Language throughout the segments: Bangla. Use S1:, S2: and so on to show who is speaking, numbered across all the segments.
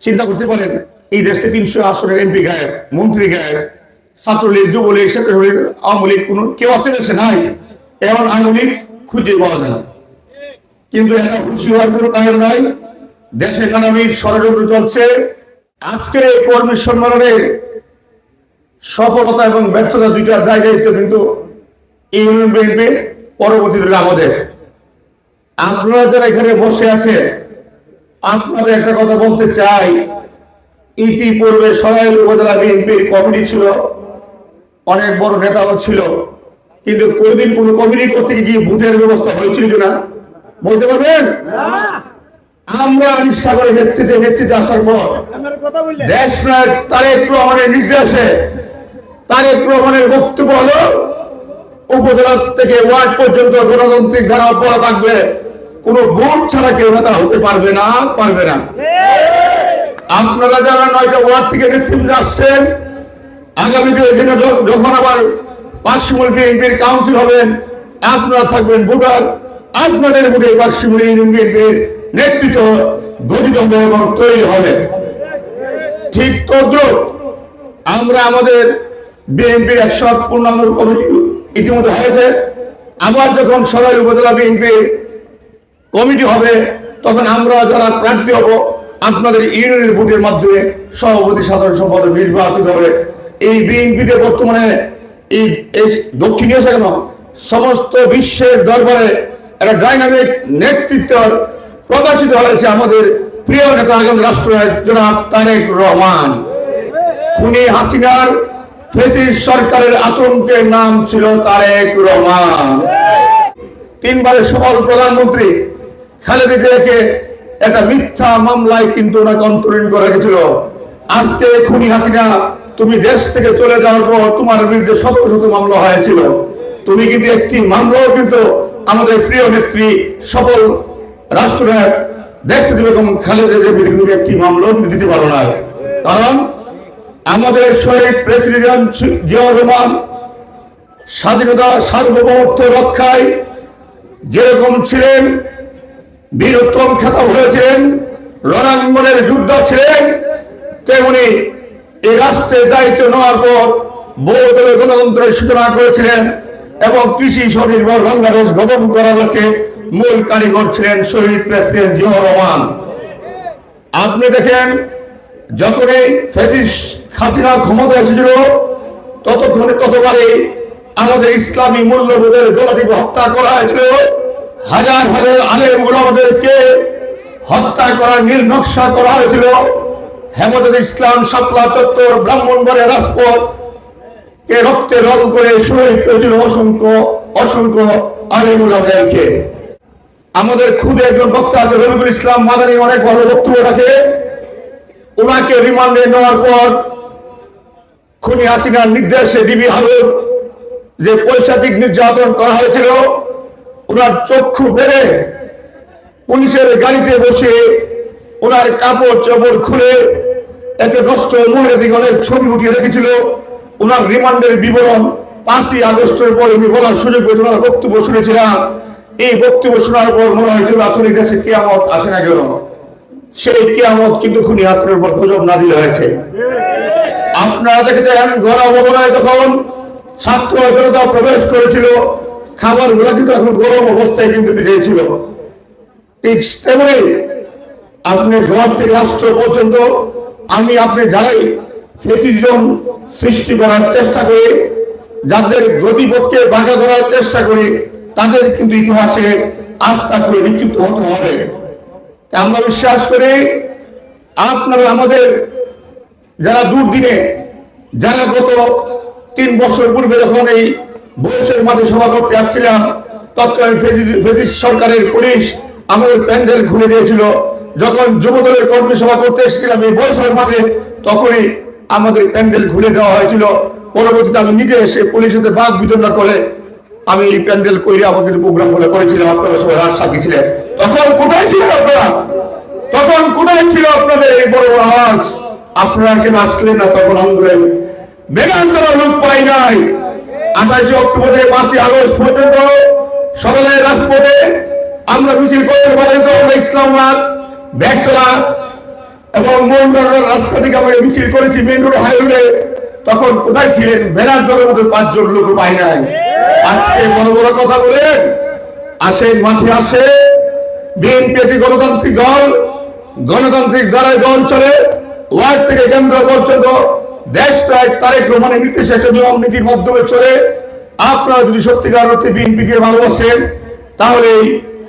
S1: চিন্তা করতে পারেন, এই দেশে তিনশো আসনের এমপি গায়েব, মন্ত্রী গায়েব, ছাত্রলীগ, যুবলীগ স্বেচ্ছাসেবক আওয়ামী লীগ, কোন কেউ আছে দেশে? নাই। এমন আওয়ামী লীগ খুঁজে পাওয়া যায় না। কিন্তু এটা খুশি হওয়ার কোনো কারণ নাই। দেশে নানাবিধ ষড়যন্ত্র চলছে। আজকের এই কর্মী সম্মেলনে সফলতা এবং ব্যর্থতা দুইটার দায় দায়িত্ব কিন্তু ইউনিয়ন বিএনপির, পরবর্তীতে আমাদের। আপনারা যারা এখানে বসে আছে আপনাদের একটা কথা বলতে চাই। ইতিপূর্বে সরাইল উপজেলা বিএনপির কমিটি ছিল, অনেক বড় নেতাও ছিল, কিন্তু কোনদিন কোনো কমিটি করতে গিয়ে ভোটের ব্যবস্থা হয়েছিল কিনা বলতে পারবেন? আমরা নিষ্ঠা করে নেতৃত্বে নেতৃত্বে আসার পর দেশ নায়ক তারেক রহমানের নির্দেশে, তারেক রহমানের বক্তব্য হলো, উপজেলা থেকে ওয়ার্ড পর্যন্ত গণতান্ত্রিক ধারা অব্যাহত থাকবে। কোন ভোট ছাড়া কেউ নেতা হতে পারবে না পারবে না। আপনারা যারা নয়টা ওয়ার্ড থেকে নেতৃত্বে আসছেন, আগামীতে এখানে য- যখন আবার পাঁচশিমুল বিএনপির কাউন্সিল হবেন আপনারা থাকবেন ভোটার। আপনাদের ভোটে ইউনিয়ন বিএনপির নেতৃত্ব গঠিত হবে এবং তৈরি হবে। ঠিক তদ্রুপ, আমরা আমাদের বিএনপির একশো পূর্ণাঙ্গ কমিটি ইতিমধ্যে হয়েছে। আবার যখন সরাইল উপজেলা বিএনপির কমিটি হবে, তখন আমরা যারা প্রার্থী হব, আপনাদের ইউনিয়নের ভোটের মাধ্যমে সভাপতি, সাধারণ সম্পাদক নির্বাচিত হবে। এই বিএনপিতে বর্তমানে এই এই দক্ষিণ এশিয়া কেন? সমস্ত বিশ্বের দরবারে একটা ডাইনামিক নেতৃত্ব প্রকাশিত হয়েছে আমাদের প্রিয় নেতা আগামী রাষ্ট্রনায়ক জনাব তারেক রহমান। খুনি হাসিনার ফেসিস সরকারের আতঙ্কের নাম ছিল তারেক রহমান। তিনবারের সফল প্রধানমন্ত্রী খালেদা জিয়াকে একটা মিথ্যা মামলায় কিন্তু ওনাকে অন্তরীণ করে রেখেছিল। আজকে খুনি হাসিনা, তুমি দেশ থেকে চলে যাওয়ার পর তোমার বিরুদ্ধে শত শত মামলা হয়েছিল। তুমি কিন্তু একটি মামলাও কিন্তু আমাদের প্রিয় নেত্রী, সফল রাষ্ট্রনায়ক, দেশ বেগম খালেদা জিয়ার বিরুদ্ধে একটি মামলাও দিতে পারো না কারণ আমাদের শহীদ প্রেসিডেন্ট জিয়াউর রহমান স্বাধীনতা সার্বভৌমত্ব রক্ষায় যেরকম ছিলেন বীরোত্তম খেতাব হয়েছেন রণাঙ্গনের যুদ্ধ ছিলেন, তেমনি এই রাষ্ট্রের দায়িত্ব নেওয়ার পর বহুদলীয় গণতন্ত্রের সূচনা করেছিলেন এবং কৃষি স্বনির্ভর বাংলাদেশ গঠন করার লক্ষ্যে মূল কারিগর ছিলেন শহীদ প্রেসিডেন্ট জিয়াউর রহমান। আপনি দেখেন যখন এই ফেসিস হাসিনা ক্ষমতা এসেছিল, ততক্ষণে ততবারে আমাদের ইসলামী মূল্যবোধের গোলাটিকে হত্যা করা হয়েছিল। হাজার হাজার আলেম গোলামদেরকে হত্যা করার নীল নকশা করা হয়েছিল। হেমদুল ইসলাম শাপলা চত্বর, ব্রাহ্মণবাড়িয়া রাজপথ কে রক্তে রং করে শহীদ করেছিল অসংখ্য অসংখ্য আলেম ওলামাদেরকে। আমাদের খুদে একজন বক্তা আছে রবিকুল ইসলাম মাদানী, অনেক ভালো বক্তব্য রাখে। ওনাকে রিমান্ডে নেওয়ার পর খুনি হাসিনার নির্দেশে ডিবি হালুর যে পৈশাচিক নির্যাতন করা হয়েছিল ওনার চক্ষু বেড়ে পুলিশের গাড়িতে বসে ওনার কাপড় চোপড় খুলে একটা নষ্ট মহিলা দিকে অনেক ছবি উঠিয়ে রেখেছিল। ওনার রিমান্ডের বিবরণ পাঁচই আগস্টের পরে আমি বলার সুযোগ পেয়েছি, ওনার বক্তব্য শুনেছিলাম। এই বক্তব্য শোনার পর মনে হয়েছিল আসলে দেশে কেয়ামত আসে না কেন? সেই কেয়ামত কিন্তু খুনি হাসিনের উপর গজব নাজিল হয়েছে। আপনারা দেখেছেন গণভবনায় যখন ছাত্র প্রবেশ করেছিল খাবারগুলা কিন্তু এখন গরম অবস্থায় কিন্তু পেয়েছিল ঠিক তেমনি আপনি ঘর থেকে রাষ্ট্র পর্যন্ত আমি আপনি যারাই ফেসিজম সৃষ্টি করার চেষ্টা করি, যাদের গতিপথকে বাঁকা করার চেষ্টা করি, তাদের কিন্তু ইতিহাসে আস্থা করে বিক্ষিপ্ত হতে হবে। আমরা বিশ্বাস করি, আপনারা আমাদের যারা দুর্দিনে, যারা গত তিন বছর পূর্বে যখন এই বয়সের মাঠে সভা করতে আসছিলাম। তৎকালীন ফেসিস সরকারের পুলিশ আমাদের প্যান্ডেল খুলে দিয়েছিল। যখন যুবদলের কর্মী সভা করতে এসেছিলাম এই বয়সের মাঠে, তখনই আমাদের প্যান্ডেল খুলে দেওয়া হয়েছিল। পরবর্তীতে আমি নিজে এসে পুলিশের বাঘ বিতরণ করে আমি এই প্যান্ডেল করে আমাকে প্রোগ্রাম বলে করেছিলাম, আপনারা সবাই রাত সাক্ষী ছিলেন। তখন কোথায় ছিলেন আপনারা? তখন কোথায় ছিল আপনাদের এই বড় বড় আওয়াজ? আপনারা কেন আসলেন না তখন আন্দোলন? বেগান্তরা লোক পাই নাই। আঠাশে অক্টোবর থেকে পাঁচই আগস্ট পর্যন্ত সকালে রাজপথে আমরা মিছিল করতে পারি তো আমরা ইসলামাবাদ ব্যাগতলা এবং মোহনবাগানের রাস্তা থেকে আমরা মিছিল করেছি মেন রোড হাইওয়ে তখন কোথায় ছিলেন? ব্যানার দলের মধ্যে পাঁচজন লোক পাই নাই। আজকে বড় বড় কথা বলেন আসেন মাঠে আসে। বিএনপি গণতান্ত্রিক দল, গণতান্ত্রিক দ্বারাই দল চলে। ওয়ার্ড থেকে কেন্দ্র পর্যন্ত দেশটা তারেক রহমানের নির্দেশে একটা নিয়ম নীতির মাধ্যমে চলে। আপনারা যদি সত্যিকার অর্থে বিএনপিকে ভালোবাসেন, তাহলে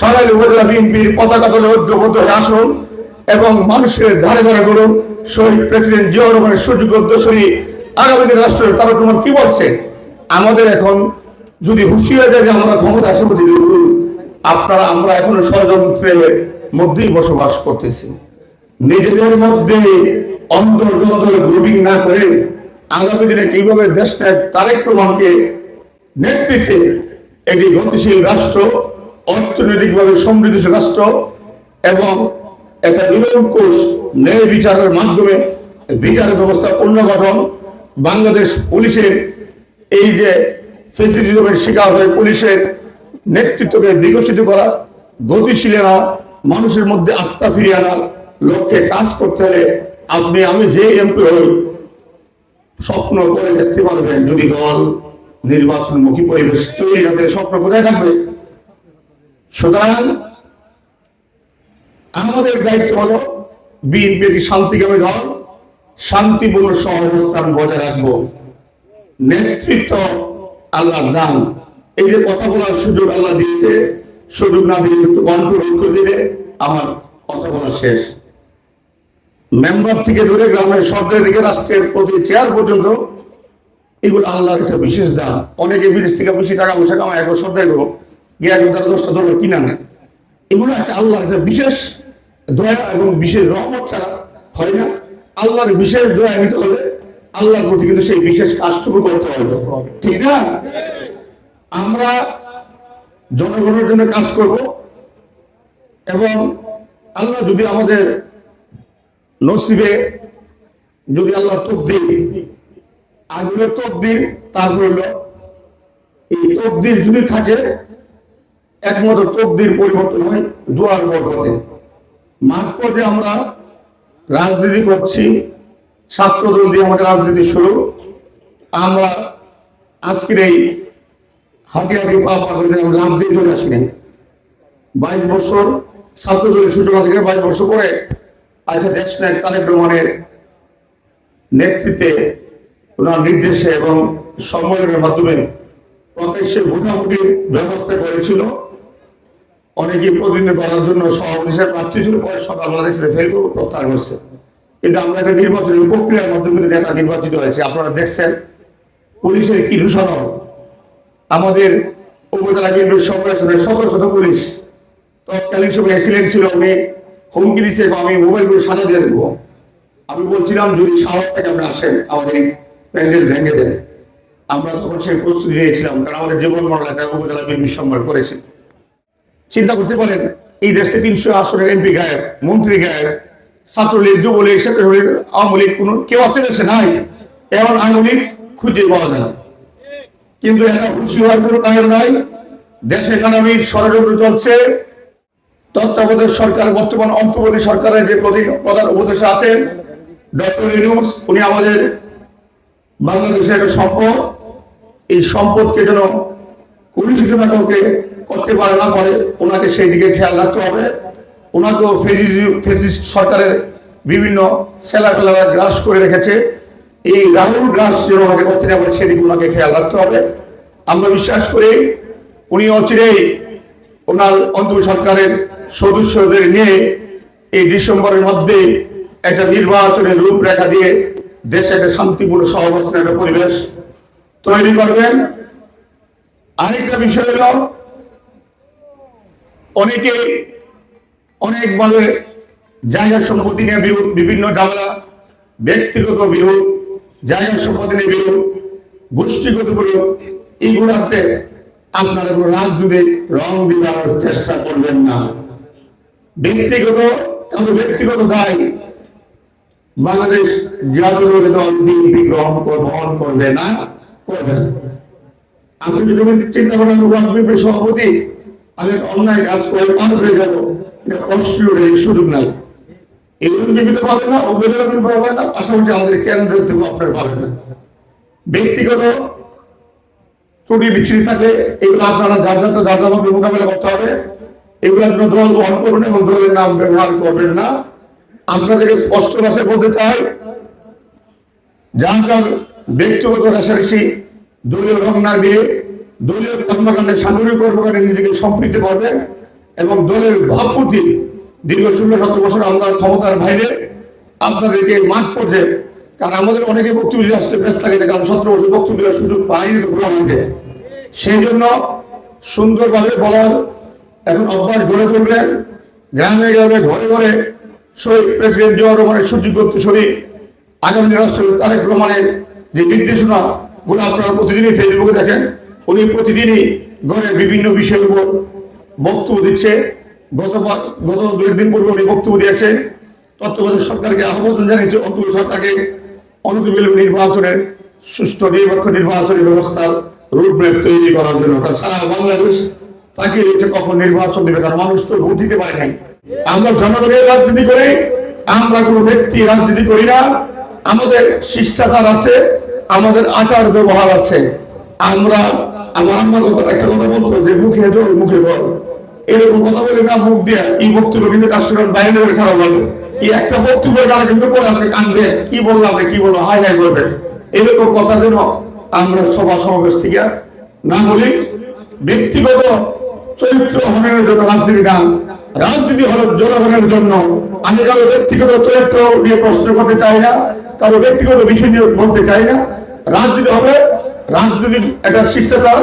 S1: সরাইল উপজেলা বিএনপির পতাকা দলে ঐক্যবদ্ধ হয়ে আসুন এবং মানুষের ধারে ধারে করুন শহীদ প্রেসিডেন্ট জিয়া রহমানের সুযোগ্য উদ্দেশ্যই আগামী দিন রাষ্ট্র তারেক রহমান কি বলছে? আমাদের এখন যদি হুঁশি হয়ে যায় যে আমরা ক্ষমতা আসে বুঝি আপনারা, আমরা এখনও ষড়যন্ত্রের মধ্যেই বসবাস করতেছি। নিজেদের মধ্যে অন্তর্গত গ্রুপিং না করে আগামী দিনে কীভাবে দেশটা তারেক রহমানকে নেতৃত্বে একটি গতিশীল রাষ্ট্র, অর্থনৈতিকভাবে সমৃদ্ধশীল রাষ্ট্র এবং একটা নিরঙ্কুশ ন্যায় বিচারের মাধ্যমে বিচার ব্যবস্থা পুনর্গঠন, বাংলাদেশ পুলিশের এই যে ফেসিলিজমের শিকার হয়ে পুলিশের নেতৃত্বকে বিকশিত করা, গতিশীল আনা মানুষের মধ্যে আস্থা ফিরিয়ে আনার লক্ষ্যে কাজ করতে হলে আপনি, আমি যে এমপি হই, স্বপ্ন করে দেখতে পারবেন যদি দল নির্বাচনমুখী পরিবেশ তৈরি না করে স্বপ্ন কোথায় থাকবে? সুতরাং আমাদের দায়িত্ব হলো বিএনপি একটি শান্তিকামী দল, শান্তিপূর্ণ সহাবস্থান বজায় রাখব। নেতৃত্ব আল্লাহর দান। এই যে কথা বলার সুযোগ আল্লাহ দিয়েছে, সুযোগ না দিয়ে একটু কন্ট্রোল করে দিলে আমার কথা বলা শেষ। মেম্বার থেকে ধরে গ্রামের সরকারি থেকে রাষ্ট্রের প্রতি চেয়ার পর্যন্ত এগুলো আল্লাহর একটা বিশেষ দান। অনেকে বিদেশ থেকে বেশি টাকা পয়সা কামায় এক সর্দার করব গিয়ে একজন তারা দশটা ধরবে কিনা নেয় এগুলো একটা আল্লাহর একটা বিশেষ দয়া এবং বিশেষ রহমত ছাড়া হয় না। আল্লাহর বিশেষ দয়া নিতে হলে আল্লাহর প্রতি কিন্তু সেই বিশেষ কাজটুকু করতে হবে। ঠিক না? আমরা জনগণের জন্য কাজ করব এবং আল্লাহ যদি আমাদের নসিবে যদি আল্লাহ তকদির আগের তকদির তারপর হলো এই তকদির যদি থাকে, একমাত্র তকদির পরিবর্তন হয়, দোয়ার বরকতে। মাঠ পর্যায়ে আমরা রাজনীতি করছি, ছাত্রদল দিয়ে আমাদের রাজনীতি শুরু। আমরা আজকের এই হাঁটি হাঁটি পা পা করে আমরা লাভ দিয়ে চলে আসিনি বাইশ বছর ছাত্রদলের সূচনা থেকে বাইশ বছর পরে আচ্ছা দেশ নায়ক তারেক রহমানের নেতৃত্বে ওনার নির্দেশে এবং সম্মেলনের মাধ্যমে প্রকাশ্যে ভোটাভুটির ব্যবস্থা করেছিল। অনেকে প্রতিনিধি করার জন্য সভাপতি হিসেবে প্রার্থী ছিল, পরে সকালবেলা দেখছে ফেল করব, প্রত্যাহার করছে। কিন্তু আমরা একটা নির্বাচনের প্রক্রিয়ার মাধ্যমে নেতা নির্বাচিত হয়েছে। আপনারা দেখছেন পুলিশের কি আমাদের উপজেলা কেন্দ্র সংগঠনের শত শত পুলিশ তৎকালীন সময় অ্যাক্সিডেন্ট ছিল উনি। হুমকি দিচ্ছে আমি সাজা দিয়ে দেবো। আমি বলছিলাম, যদি সাহস থেকে আপনি আসেন, আমাদের প্যান্ডেল ভেঙে দেন। আমরা তখন সেই প্রস্তুতি নিয়েছিলাম, কারণ আমাদের জীবন মরণ একটা উপজেলা বিএনপি সম্মান করেছে। চিন্তা করতে পারেন, এই দেশে তিনশো আসনের এমপি গায়ক মন্ত্রী গায়ক ছাত্রলীগ, যুবলীগ স্বেচ্ছাসেবক আওয়ামী লীগ, কোনো কেউ আছে দেশে? নাই। এমন আওয়ামী লীগ খুঁজে পাওয়া যায় না। কিন্তু এটা খুশি হওয়ার কোনো কারণ নাই। দেশে ষড়যন্ত্র চলছে। তত্ত্বাবধায়ক সরকার, বর্তমান অন্তর্বর্তী সরকারের যে প্রধান উপদেষ্টা আছেন, ডক্টর ইউনুস, উনি আমাদের বাংলাদেশের একটা সম্পদ, এই সম্পদকে যেন কলুষিত না কাউকে করতে পারে না পারে ওনাকে সেই দিকে খেয়াল রাখতে হবে। ওনাকেও ফেসিস্ট সরকারের বিভিন্ন সেলা ফেলারা গ্রাস করে রেখেছে। এই রাহুল গ্রাস যেন ওনাকে করতে না পারে সেদিকে ওনাকে খেয়াল রাখতে হবে। আমরা বিশ্বাস করি উনি অচিরেই ওনার অন্তর সরকারের সদস্যদের নিয়ে এই ডিসেম্বরের মধ্যে একটা নির্বাচনের রূপরেখা দিয়ে দেশে একটা শান্তিপূর্ণ সহাবস্থানের পরিবেশ তৈরি করবেন। আরেকটা বিষয় হলো, অনেকে অনেকভাবে জায়গা সম্পত্তি নিয়ে বিরোধ, বিভিন্ন ঝামেলা, ব্যক্তিগত বিরোধ, জায়গা সম্পত্তি নিয়ে বিরোধ, গোষ্ঠীগত বিরোধ, এইগুলাতে আপনারা কোনো রাজনৈতিক রং দেওয়ার চেষ্টা করবেন না। ব্যক্তিগত ব্যক্তিগত দায়। বাংলাদেশ জাতীয় দল বিএনপি গ্রহণ বহন করবে না করবে না। আপনি যদি চিন্তা করেন বিএনপির সভাপতি, আমি অন্যায় কাজ করে পার হয়ে যাব। এই সুযোগ নাই। এগুলো ইউনিয়ন পাবেন না বিএনপি পাবেন না, পাশাপাশি আমাদের কেন্দ্র থেকে আপনারা পাবেন না। ব্যক্তিগত ত্রুটি বিচ্ছিন্ন থাকলে এগুলো আপনারা যার যার যার মধ্যে মোকাবেলা করতে হবে। এগুলোর জন্য দল গ্রহণ করবেন এবং দলের নাম ব্যবহার করবেন না। আপনাদেরকে স্পষ্ট ভাষায় বলতে চাই, যার যার ব্যক্তিগত রেশারেশি, দলীয় রং না দিয়ে দলীয় কর্মকাণ্ডে সাংগঠনিক কর্মকাণ্ডে নিজেকে সম্পৃক্ত করবেন এবং দলের ভাবমূর্তি দীর্ঘ ষোলো, সতেরো বছর আমরা ক্ষমতার বাইরে আপনাদেরকে মাঠ পর্যায়ে কারণ আমাদের অনেকে বক্তব্য আসতে ব্যস্ত যে কারণ সতেরো বছর বক্তব্য দেওয়ার সুযোগ পাইনি আমাকে সেই জন্য সুন্দরভাবে বলার এখন অভ্যাস গড়ে তুললেন। গ্রামে গ্রামে ঘরে ঘরে শহীদ প্রেসিডেন্ট জিয়া রহমানের সুযোগ্য শরীর আগামী রাষ্ট্রপতি তারেক রহমানের যে নির্দেশনা গুলো আপনারা প্রতিদিনই ফেসবুকে দেখেন, উনি প্রতিদিনই ঘরে বিভিন্ন বিষয়ের উপর বক্তব্য দিচ্ছে। গত গত দু একদিন পূর্বে উনি বক্তব্য দিয়েছেন। তত্ত্বাবধায়ক সরকারকে আহ্বান জানিয়েছে অন্তর সরকারকে অনতিবিলম্ব নির্বাচনের সুষ্ঠু নিরপেক্ষ নির্বাচনী ব্যবস্থার রূপরেখ তৈরি করার জন্য। সারা বাংলাদেশ তাকিয়ে রয়েছে কখন নির্বাচন দেবে, কারণ মানুষ তো ভোট দিতে পারে নাই। আমরা জনগণের রাজনীতি করি, আমরা কোনো ব্যক্তি রাজনীতি করি না। আমাদের শিষ্টাচার আছে, আমাদের আচার ব্যবহার আছে। আমরা, আমার আমার কথা একটা কথা বলতো যে, মুখে জোর মুখে বল। এরকম কথা বলে না মুখ দিয়ে এই বক্তব্য কিন্তু কাস্টমার বাইরে ছাড়া বলবে এই একটা বক্তব্য দ্বারা কিন্তু কি বললাম আপনি কি বললাম হাই হাই এরকম কথা যেন আমরা সভা সমাবেশ থেকে না বলি, ব্যক্তিগত চরিত্র জন্য রাজনীতি রাজনীতি হল জনগণের জন্য। আমি কারও ব্যক্তিগত চরিত্র নিয়ে প্রশ্ন করতে চাই না, কারও ব্যক্তিগত বিষয় নিয়ে বলতে চাই না। রাজনীতি হবে রাজনীতি একটা শিষ্টাচার,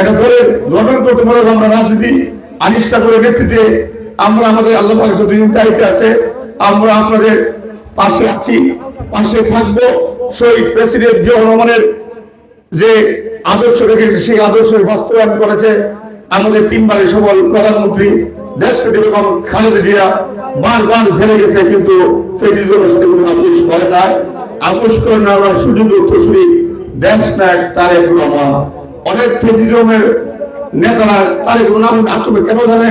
S1: একটা দলের গণতন্ত্রমূলক আমরা রাজনীতি আনিষ্ঠা করে নেতৃত্বে আমরা আমাদের আল্লাহ যতদিন দায়িত্বে আছে আমরা আপনাদের পাশে আছি, পাশে থাকব। শহীদ প্রেসিডেন্ট জিয়া রহমানের যে আদর্শ রেখেছে, সেই আদর্শের বাস্তবায়ন করেছে আমাদের তিনবারের সফল প্রধানমন্ত্রী। খালেদা জিয়া কিন্তু সাথে করে করে না অনেক ফেসিজমের নেতারা তারেক রহমান কেন জানে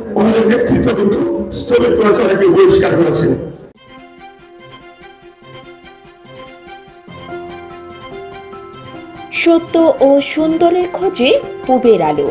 S1: ওনাদের নেতৃত্ব কিন্তু স্থগিত করেছে অনেকে বহিষ্কার করেছে।
S2: সত্য ও সুন্দরের খোঁজে পুবের আলো।